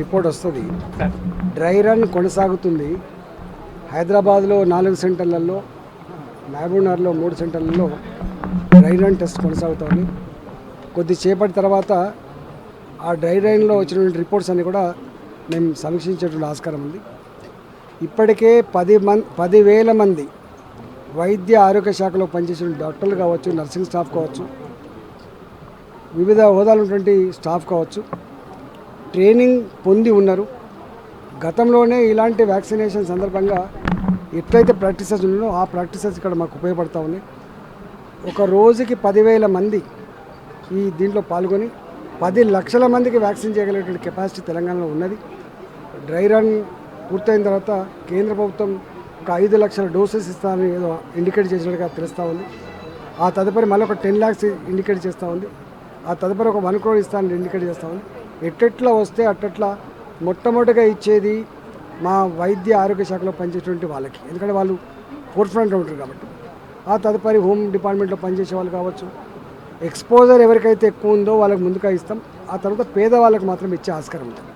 Report వస్తుంది. Dry run కొనసాగుతుంది. హైదరాబాద్లో నాలుగు సెంటర్లలో మహబూబ్నగర్లో మూడు సెంటర్లలో డ్రై రన్ టెస్ట్ కొనసాగుతోంది. కొద్దిసేపటి తర్వాత ఆ డ్రై రన్లో వచ్చినటువంటి రిపోర్ట్స్ అన్ని కూడా మేము సమీక్షించేటువంటి ఆస్కారం ఉంది. ఇప్పటికే పది మంది పదివేల మంది వైద్య ఆరోగ్య శాఖలో పనిచేసిన డాక్టర్లు కావచ్చు నర్సింగ్ స్టాఫ్ కావచ్చు వివిధ హోదాలు ఉన్నటువంటి స్టాఫ్ కావచ్చు. ట్రైనింగ్ పొంది ఉన్నారు. గతంలోనే ఇలాంటి వ్యాక్సినేషన్ సందర్భంగా ఎట్లయితే ప్రాక్టీసెస్ ఉన్నాయో ఆ ప్రాక్టీసెస్ ఇక్కడ మాకు ఉపయోగపడతా ఉన్నాయి. ఒక రోజుకి పదివేల మంది ఈ దీంట్లో పాల్గొని పది లక్షల మందికి వ్యాక్సిన్ చేయగలిగేటువంటి కెపాసిటీ తెలంగాణలో ఉన్నది. డ్రై రన్ పూర్తయిన తర్వాత కేంద్ర ప్రభుత్వం ఒక ఐదు లక్షల డోసెస్ ఇస్తామని ఏదో ఇండికేట్ చేసినట్టుగా తెలుస్తూ ఉంది. ఆ తదుపరి మళ్ళీ ఒక టెన్ ల్యాక్స్ ఇండికేట్ చేస్తూ ఉంది. ఆ తదుపరి ఒక వన్ క్రోర్ ఇస్తాను ఇండికేట్ చేస్తామని ఎట్టెట్లా వస్తే అట్టట్లా మొట్టమొదటిగా ఇచ్చేది మా వైద్య ఆరోగ్య శాఖలో పనిచేసేటువంటి వాళ్ళకి. ఎందుకంటే వాళ్ళు ఫోర్ ఫ్రంట్లో ఉంటారు కాబట్టి. ఆ తదుపరి హోమ్ డిపార్ట్మెంట్లో పనిచేసే వాళ్ళు కావచ్చు. ఎక్స్పోజర్ ఎవరికైతే ఎక్కువ ఉందో వాళ్ళకి ముందుగా ఇస్తాం. ఆ తర్వాత పేదవాళ్ళకి మాత్రం ఇచ్చే ఆస్కారం ఉంటుంది.